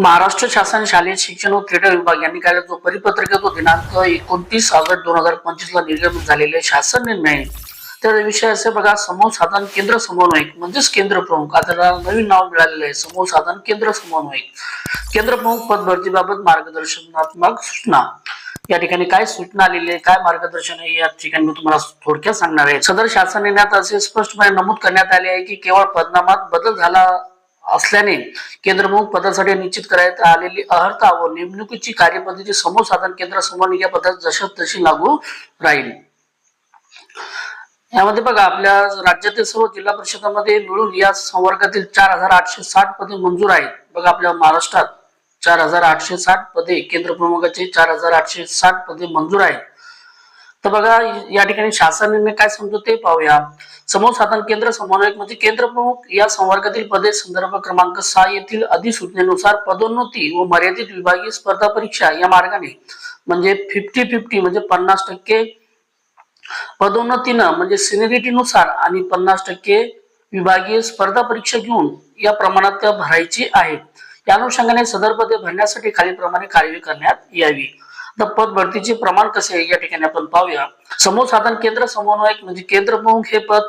महाराष्ट्र शासन शालेय शिक्षण व क्रीडा विभाग यांनी काल जो परिपत्रक तो दिनांक एकोणतीस ऑगस्ट दोन हजार पंचवीस ला निर्गमित झालेले शासन निर्णय. तर विषय असे बघा समूह साधन केंद्र समन्वयक म्हणजेच केंद्र प्रमुख. आता त्याला नवीन नाव मिळालेलं आहे. समूह साधन केंद्र समन्वयक. केंद्र प्रमुख पद भरतीबाबत मार्गदर्शनात्मक सूचना. या ठिकाणी काय सूचना आलेली आहे काय मार्गदर्शन आहे या ठिकाणी मी तुम्हाला थोडक्यात सांगणार आहे. सदर शासन निर्णयात असे स्पष्टपणे नमूद करण्यात आले आहे की केवळ पदनामात बदल झाला असल्याने केंद्रप्रमुख पदासाठी निश्चित करण्यात आलेली अर्हता व नेमणुकीची कार्यपद्धती समोर साधन केंद्र या पदात जशी तशी लागू राहील. यामध्ये बघा आपल्या राज्यातील सर्व जिल्हा परिषदामध्ये मिळून या संवर्गातील चार हजार आठशे साठ पदे मंजूर आहेत. बघा आपल्या महाराष्ट्रात चार हजार आठशे साठ पदे केंद्र प्रमुखाचे चार हजार आठशे साठ पदे मंजूर आहेत. तर बघा या ठिकाणी शासन निर्णय काय समजतो ते पाहूया. समूह साधन केंद्र समन्वयक म्हणजे केंद्र प्रमुख या संवर्गातील पदे संदर्भ क्रमांक सहा येथील अधिसूचनेनुसार पदोन्नती व मर्यादित विभागीय स्पर्धा परीक्षा या मार्गाने म्हणजे फिफ्टी फिफ्टी म्हणजे पन्नास टक्के पदोन्नतीनं म्हणजे सिनिरिटीनुसार आणि पन्नास टक्के विभागीय स्पर्धा परीक्षा घेऊन या प्रमाणात त्या भरायची आहेत. या अनुषंगाने सदर पदे भरण्यासाठी खालीलप्रमाणे कार्यवाही करण्यात यावी. पद भरतीचे प्रमाण कसे आहे या ठिकाणी आपण पाहूया. समूह साधन केंद्र समन्वयक म्हणजे केंद्र प्रमुख हे पद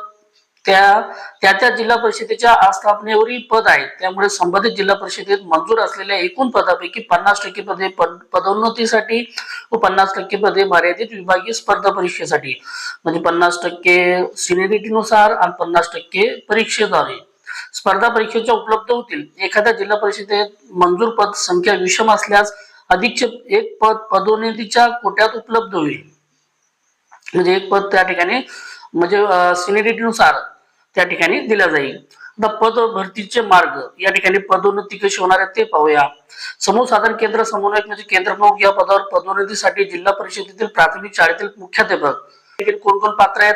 त्या त्या त्या जिल्हा परिषदेच्या आस्थापनेवरील पद आहे. त्यामुळे संबंधित जिल्हा परिषदेत मंजूर असलेल्या एकूण पदापैकी पन्नास टक्के पदे पदोन्नतीसाठी व पन्नास टक्के पदे मर्यादित विभागीय स्पर्धा परीक्षेसाठी. म्हणजे पन्नास टक्के सिनिरिटीनुसार आणि पन्नास टक्के परीक्षेद्वारे. स्पर्धा परीक्षेच्या उपलब्ध होतील. एखाद्या जिल्हा परिषदेत मंजूर पद संख्या विषम असल्यास अधिकचे एक पद पदोन्नतीच्या कोट्यात उपलब्ध होईल. म्हणजे एक पद त्या ठिकाणी म्हणजे सिनिरिटीनुसार त्या ठिकाणी दिला जाईल. आता पद भरतीचे मार्ग या ठिकाणी पदोन्नती कशी होणार आहे ते पाहूया. समूह साधन केंद्र समन्वयक म्हणजे केंद्र प्रमुख या पदावर पदोन्नतीसाठी जिल्हा परिषदेतील प्राथमिक शाळेतील मुख्याध्यापक. कोण कोण पात्र आहेत?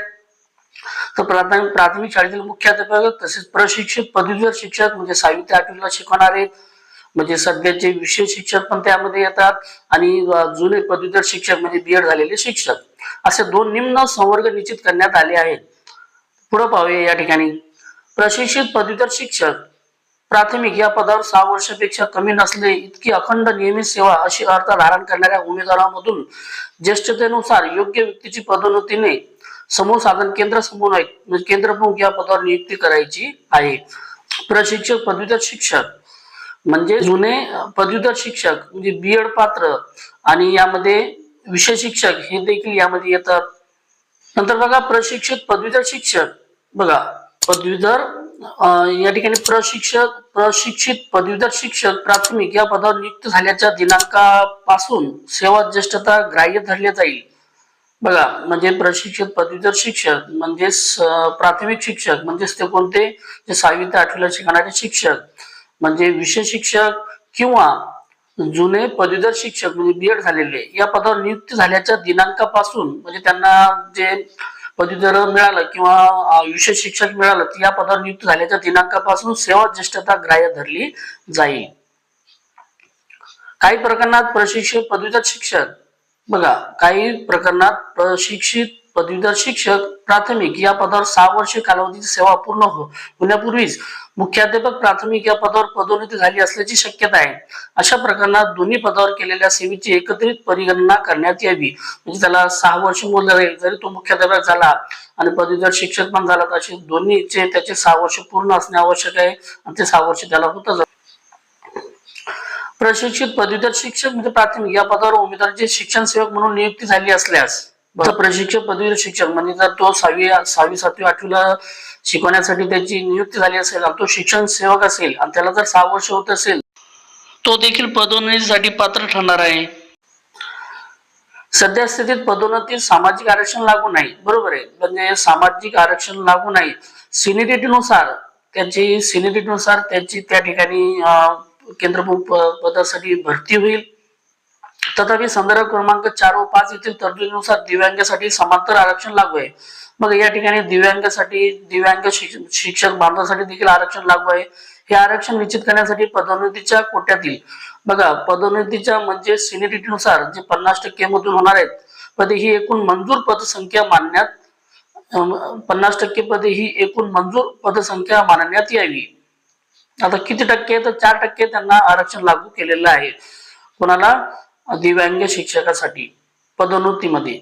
तर प्राथमिक प्राथमिक शाळेतील मुख्याध्यापक तसेच प्रशिक्षित पदवीधर शिक्षक म्हणजे सहावी ते आठवीला शिकवणारे म्हणजे सध्याचे विषय शिक्षक पण त्यामध्ये येतात आणि जुने पदवीधर शिक्षक म्हणजे बीएड झालेले शिक्षक. असे दोन निम्न संवर्ग निश्चित करण्यात आले आहेत. पुढे पाहूया या ठिकाणी. प्रशिक्षित पदवीधर शिक्षक प्राथमिक या पदावर सहा वर्षापेक्षा कमी नसले इतकी अखंड नियमित सेवा अशी अर्थ धारण करणाऱ्या उमेदवारांमधून ज्येष्ठतेनुसार योग्य व्यक्तीची पदोन्नतीने समूह साधन केंद्र समन्वयक म्हणजे केंद्र प्रमुख या पदावर नियुक्ती करायची आहे. प्रशिक्षक पदवीधर शिक्षक म्हणजे जुने पदवीधर शिक्षक म्हणजे बी एड पात्र आणि यामध्ये विषय शिक्षक हे देखील यामध्ये येतात. नंतर बघा प्रशिक्षित पदवीधर शिक्षक. बघा पदवीधर या ठिकाणी प्रशिक्षक प्रशिक्षित पदवीधर शिक्षक प्राथमिक या पदावर नियुक्त झाल्याच्या दिनांकापासून सेवा ज्येष्ठता ग्राह्य धरले जाईल. बघा म्हणजे प्रशिक्षित पदवीधर शिक्षक म्हणजेच प्राथमिक शिक्षक म्हणजेच ते कोणते? जे सहावी ते आठवीला शिकणारे शिक्षक. म्हणजे विषय शिक्षक किंवा जुने पदवीधर शिक्षक म्हणजे बीएड झालेले या पदावर नियुक्ती झाल्याच्या दिनांकापासून म्हणजे त्यांना जे पदवीधर मिळालं किंवा विषय शिक्षक मिळालं या पदावर नियुक्त झाल्याच्या दिनांकापासून सेवा ज्येष्ठता ग्राह्य धरली जाईल. काही प्रकरणात प्रशिक्षित पदवीधर शिक्षक बघा काही प्रकरणात प्रशिक्षित पदवीधर शिक्षक प्राथमिक या पदावर सहा वर्षे कालावधीची सेवा पूर्ण हो-, होण्यापूर्वीच मुख्याध्यापक प्राथमिक या पदावर पदोन्नती झाली असल्याची शक्यता आहे. अशा प्रकरणात दोन्ही पदावर केलेल्या सेवेची एकत्रित परिगणना करण्यात यावी. म्हणजे त्याला सहा वर्ष मोजलं जाईल जरी तो मुख्याध्यापक झाला आणि पदवीधर शिक्षक पण झाला तर असे दोन्हीचे त्याचे सहा वर्ष पूर्ण असणे आवश्यक आहे आणि ते सहा वर्ष त्याला होतच प्रशिक्षित पदवीधर शिक्षक म्हणजे प्राथमिक या पदावर उमेदवाराची शिक्षण सेवक म्हणून नियुक्ती झाली असल्यास प्रशिक्षक पदवीधर शिक्षक म्हणजे जर तो सहावी सहावी सातवी आठवीला शिकवण्यासाठी त्याची नियुक्ती झाली असेल आणि तो शिक्षण सेवक असेल आणि त्याला जर सहा वर्ष होत असेल तो देखील पदोन्नतीसाठी पात्र ठरणार आहे. सध्या स्थितीत पदोन्नतीत सामाजिक आरक्षण लागू नाही बरोबर आहे. म्हणजे सामाजिक आरक्षण लागू नाही. सिनिरिटीनुसार त्यांची सिनिरिटीनुसार त्यांची त्या ठिकाणी अं, केंद्रप्रमुख पदासाठी भरती होईल. तथापि संदर्भ क्रमांक चार व पाच येथील तरतुदीनुसार दिव्यांगासाठी समांतर आरक्षण लागू आहे. मग या ठिकाणी दिव्यांगासाठी दिव्यांग शिक्षक बांधवासाठी देखील आरक्षण लागू आहे. हे आरक्षण निश्चित करण्यासाठी पदोन्नतीच्या कोट्यातील बघा पदोन्नतीच्या म्हणजे सिनिरिटीनुसार जे पन्नास टक्के मधून होणार आहेत पदे ही एकूण मंजूर पदसंख्या मानण्यात पन्नास टक्के पदे ही एकूण मंजूर पदसंख्या मानण्यात यावी. आता किती टक्के तर चार टक्के त्यांना आरक्षण लागू केलेलं आहे. कोणाला? दिव्यांग शिक्षकासाठी पदोन्नतीमध्ये.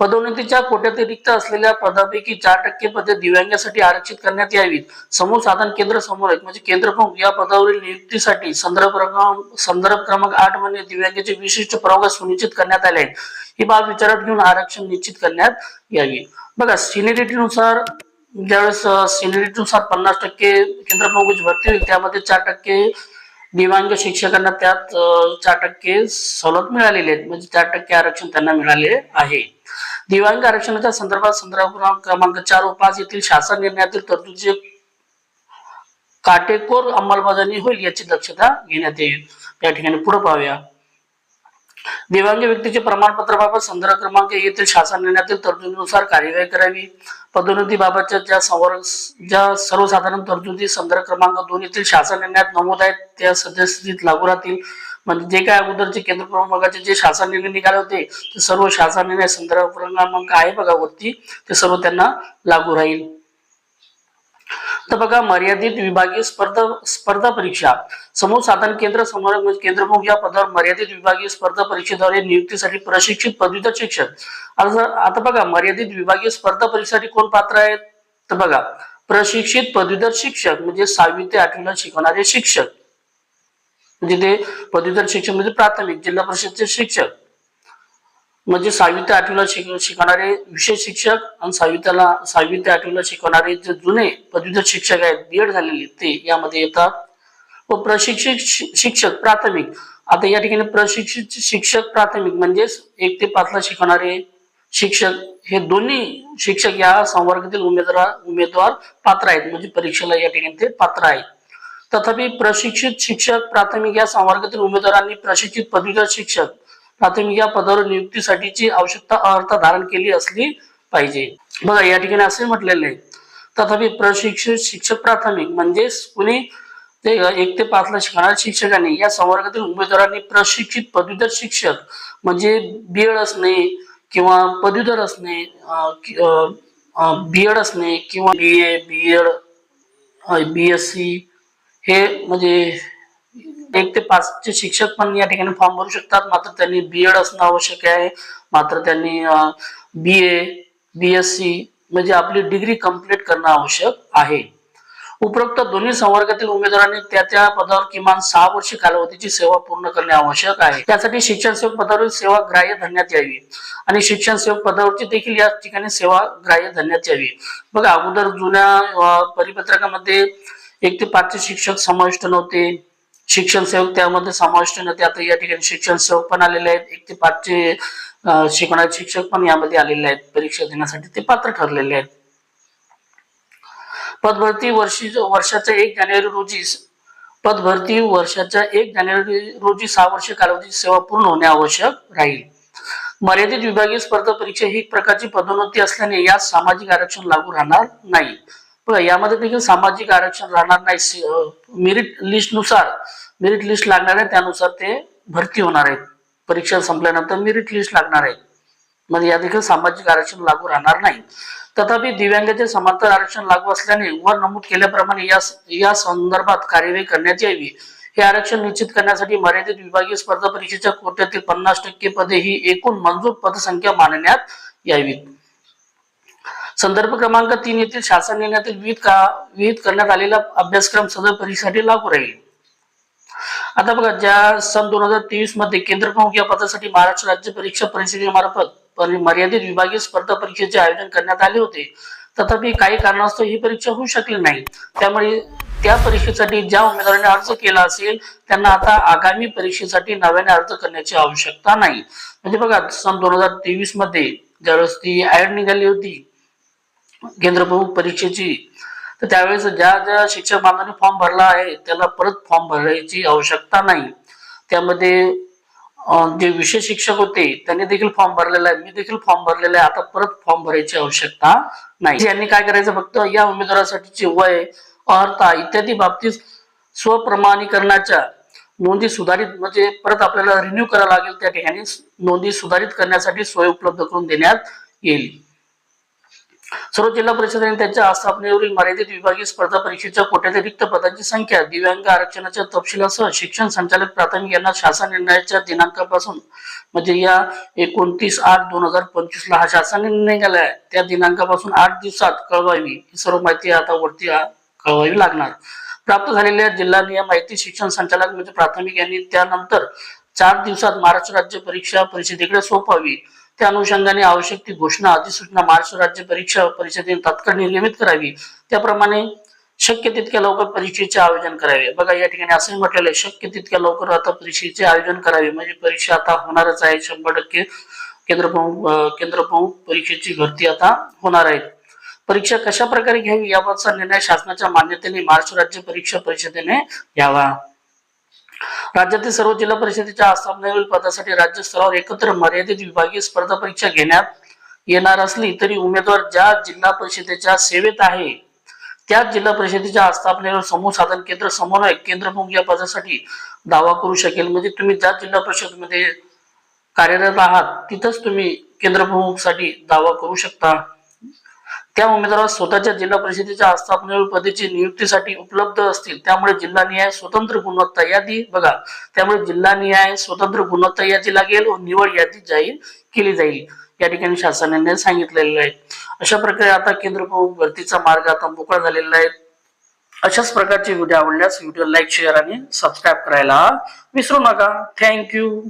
पदोन्नतीच्या कोट्यात रिक्त असलेल्या पदापैकी चार टक्के पदे दिव्यांगासाठी आरक्षित करण्यात यावीत. समूह साधन केंद्र समोर आहेत. म्हणजे केंद्र प्रमुख या पदावरील नियुक्तीसाठी संदर्भ संदर्भ क्रमांक आठमध्ये दिव्यांगाचे विशिष्ट प्रवर्ग सुनिश्चित करण्यात आले आहेत. ही बाब विचारात घेऊन आरक्षण निश्चित करण्यात यावी. बघा सिनिरिटीनुसार ज्यावेळेस सिनिरिटीनुसार पन्नास टक्के केंद्रप्रमुखाची भरती होईल त्यामध्ये चार टक्के दिव्यांग शिक्षकांना त्यात चार टक्के सवलत मिळालेली आहे म्हणजे चार टक्के आरक्षण त्यांना मिळाले आहे. दिव्यांग आरक्षणाच्या संदर्भात संदर्भ क्रमांक चार व पाच येथील शासन निर्णयातील तरतुदीचे काटेकोर अंमलबजावणी होईल याची दक्षता घेण्यात येईल. या ठिकाणी पुढे पाहूया. दिव्यांग व्यक्तीचे प्रमाणपत्राबाबत संदर्भ क्रमांक येथील शासन निर्णयातील तरतुदीनुसार कार्यवाही करावी. पदोन्नतीबाबतच्या ज्या संवर ज्या सर्वसाधारण तरतुदी संदर्भ क्रमांक दोन येथील शासन निर्णयात नमूद आहेत त्या सद्यस्थितीत लागू राहतील. म्हणजे जे काय अगोदरचे केंद्र प्रमुखाचे जे शासन निर्णय निघाले होते ते सर्व शासन निर्णय संदर्भ क्रमांक आहे बघा वरती. ते सर्व त्यांना लागू राहील. तर बघा मर्यादित विभागीय स्पर्धा स्पर्धा परीक्षा. समूह साधन केंद्र समोर म्हणजे केंद्रप्रमुख या पदावर मर्यादित विभागीय स्पर्धा परीक्षेद्वारे नियुक्तीसाठी प्रशिक्षित पदवीधर शिक्षक. आता आता बघा मर्यादित विभागीय स्पर्धा परीक्षेसाठी कोण पात्र आहेत? तर बघा प्रशिक्षित पदवीधर शिक्षक म्हणजे सहावी ते आठवीला शिकवणारे शिक्षक. म्हणजे ते पदवीधर शिक्षक म्हणजे प्राथमिक जिल्हा परिषदचे शिक्षक. म्हणजे सहावी ते आठवीला शिक शिकवणारे विषय शिक्षक आणि सहावी त्याला सहावी ते आठवीला शिकवणारे जे जुने पदवीधर शिक्षक आहेत बीएड झालेले ते यामध्ये येतात. व प्रशिक्षित शिक्षक प्राथमिक. आता या ठिकाणी प्रशिक्षित शिक्षक प्राथमिक म्हणजेच एक ते पाचला शिकवणारे शिक्षक हे दोन्ही शिक्षक या संवर्गातील उमेदवार उमेदवार पात्र आहेत. म्हणजे परीक्षेला या ठिकाणी ते पात्र आहेत. तथापि प्रशिक्षित शिक्षक प्राथमिक या संवर्गातील उमेदवारांनी प्रशिक्षित पदवीधर शिक्षक प्राथमिक या पदावर नियुक्तीसाठीची आवश्यकता अर्थ धारण केली असली पाहिजे. बघा या ठिकाणी असे म्हटलेले आहे. तथापि प्रशिक्षित शिक्षक प्राथमिक म्हणजेच कुणी ते एक ते पाचला शिकणाऱ्या शिक्षकांनी या संवर्गातील उमेदवारांनी प्रशिक्षित पदवीधर शिक्षक म्हणजे बीएड असणे किंवा पदवीधर असणे बीएड असणे किंवा B A B Ed B S C हे म्हणजे एक ते पाचचे शिक्षक पण या ठिकाणी फॉर्म भरू शकतात. मात्र त्यांनी बी एड असणं आवश्यक आहे. मात्र त्यांनी बी ए बी एस सी म्हणजे आपली डिग्री कंप्लीट करणं आवश्यक आहे. उपरोक्त दोन्ही संवर्गातील उमेदवारांनी त्या त्या पदावर किमान सहा वर्ष कालावधीची सेवा पूर्ण करणे आवश्यक आहे. त्यासाठी शिक्षण सेवक पदावरील सेवा ग्राह्य धरण्यात यावी. आणि शिक्षण सेवक पदावरची देखील या ठिकाणी सेवा ग्राह्य धरण्यात यावी. बघा अगोदर जुन्या परिपत्रकामध्ये एक ते पाचचे शिक्षक समाविष्ट नव्हते. शिक्षण सेवक त्यामध्ये समाविष्ट नव्हते आता या ठिकाणी शिक्षण सेवक पण आलेले आहेत. एक ते पाचचे शिकवणारे शिक्षक पण यामध्ये आलेले आहेत. परीक्षा देण्यासाठी ते पात्र ठरलेले आहेत. पदभरती वर्षी वर्षाच्या एक जानेवारी रोजी पदभरती वर्षाच्या एक जानेवारी रोजी सहा वर्ष कालावधी सेवा पूर्ण होणे आवश्यक राहील. मर्यादित विभागीय स्पर्धा परीक्षा ही एक प्रकारची पदोन्नती असल्याने यात सामाजिक आरक्षण लागू राहणार नाही. यामध्ये देखील सामाजिक आरक्षण राहणार नाही. मेरिट लिस्टनुसार मेरिट लिस्ट लागणार आहे. त्यानुसार ते भरती होणार आहेत परीक्षा संपल्यानंतर मेरिट लिस्ट लागणार आहे. म्हणजे या देखील सामाजिक आरक्षण लागू राहणार नाही. तथापि दिव्यांगाचे समांतर आरक्षण लागू असल्याने वर नमूद केल्याप्रमाणे या या संदर्भात कार्यवाही करण्यात यावी. हे आरक्षण निश्चित करण्यासाठी मर्यादित विभागीय स्पर्धा परीक्षेच्या कोट्यातील पन्नास टक्के पदे ही एकूण मंजूर पदसंख्या मानण्यात यावीत. संदर्भ क्रमांक तीन येथील शासन निर्णयातील विहित का विहित करण्यात आलेला अभ्यासक्रम सदर परीक्षेसाठी लागू राहील. आता बघा ज्या सन दोन हजार तेवीसमध्ये केंद्र प्रमुख या पदासाठी महाराष्ट्र राज्य परीक्षा परिषदेमार्फत मर्यादित विभागीय स्पर्धा परीक्षेचे आयोजन करण्यात आले होते. तथापि काही कारणास्तव ही परीक्षा होऊ शकली नाही. त्यामुळे त्या परीक्षेसाठी ज्या उमेदवाराने अर्ज केला असेल त्यांना आता आगामी परीक्षेसाठी नव्याने अर्ज करण्याची आवश्यकता नाही. म्हणजे बघा सन दोन हजार तेवीसमध्ये ज्यावेळेस ती ऍड निघाली होती केंद्रप्रमुख परीक्षेची. तर त्यावेळेस ज्या ज्या शिक्षक बांधवांनी फॉर्म भरला आहे त्याला परत फॉर्म भरायची आवश्यकता नाही. त्यामध्ये जे विषय शिक्षक होते त्यांनी देखील फॉर्म भरलेला आहे. मी देखील फॉर्म भरलेला आहे. आता परत फॉर्म भरायची आवश्यकता नाही. यांनी काय करायचं? फक्त या उमेदवारासाठीचे वय अर्हता इत्यादी बाबतीत स्वप्रमाणीकरणाच्या नोंदी सुधारित म्हणजे परत आपल्याला रिन्यू करावं लागेल त्या ठिकाणी नोंदी सुधारित करण्यासाठी सोय उपलब्ध करून देण्यात येईल. सर्व जिल्हा परिषदेने त्यांच्या आस्थापनेवरील मर्यादित विभागीय स्पर्धा परीक्षेच्या कोट्यातील रिक्त पदांची संख्या दिव्यांग आरक्षणाच्या तपशिलासह शिक्षण संचालक प्राथमिक यांना शासन निर्णयाच्या दिनांकापासून म्हणजे या एकोणतीस आठ दोन हजार पंचवीस ला हा शासन निर्णय निघालाय त्या दिनांकापासून आठ दिवसात कळवावी ही सर्व माहिती आता वरती कळवावी लागणार. प्राप्त झालेल्या जिल्हा नियम माहिती शिक्षण संचालक म्हणजे प्राथमिक यांनी त्यानंतर चार दिवसात महाराष्ट्र राज्य परीक्षा परिषदेकडे सोपवावी. त्या अनुषंगाने आवश्यक ती घोषणा अधिसूचना महाराष्ट्र राज्य परीक्षा परिषदेने तात्काळ नियमित करावी. त्याप्रमाणे शक्य तितक्या लवकर परीक्षेचे आयोजन करावे. बघा या ठिकाणी असंही म्हटलेलं आहे शक्य तितक्या लवकर आता परीक्षेचे आयोजन करावे. म्हणजे परीक्षा आता होणारच आहे शंभर टक्के केंद्र केंद्रप्रमुख केंद्र परीक्षेची भरती आता होणार आहे. परीक्षा कशा प्रकारे घ्यावी याबाबतचा निर्णय शासनाच्या मान्यतेने महाराष्ट्र राज्य परीक्षा परिषदेने घ्यावा. राज्यातील सर्व जिल्हा परिषदेच्या आस्थापनेवरील पदासाठी राज्य स्तरावर एकत्र मर्यादित विभागीय स्पर्धा परीक्षा घेण्यात येणार असली तरी उमेदवार ज्या जिल्हा परिषदेच्या सेवेत आहे त्याच जिल्हा परिषदेच्या आस्थापनेवर समूह साधन केंद्र समन्वय केंद्रप्रमुख या पदासाठी दावा करू शकेल. म्हणजे तुम्ही ज्या जिल्हा परिषदमध्ये कार्यरत आहात तिथंच तुम्ही केंद्रप्रमुखसाठी दावा करू शकता. त्या उमेदवारास स्वतःच्या जिल्हा परिषदेच्या आस्थापनेवर पदेची नियुक्तीसाठी उपलब्ध असतील त्यामुळे जिल्हा निहाय स्वतंत्र गुणवत्ता यादी बघा. त्यामुळे जिल्हा निहाय स्वतंत्र गुणवत्ता यादी लागेल व निवड यादी जाहीर केली जाईल. या ठिकाणी शासनाने सांगितलेलं आहे. अशा प्रकारे आता केंद्र प्रमुख भरतीचा मार्ग आता मोकळा झालेला आहे. अशाच प्रकारचे व्हिडिओ आवडल्यास व्हिडिओ लाईक शेअर आणि सबस्क्राईब करायला विसरू नका. थँक्यू.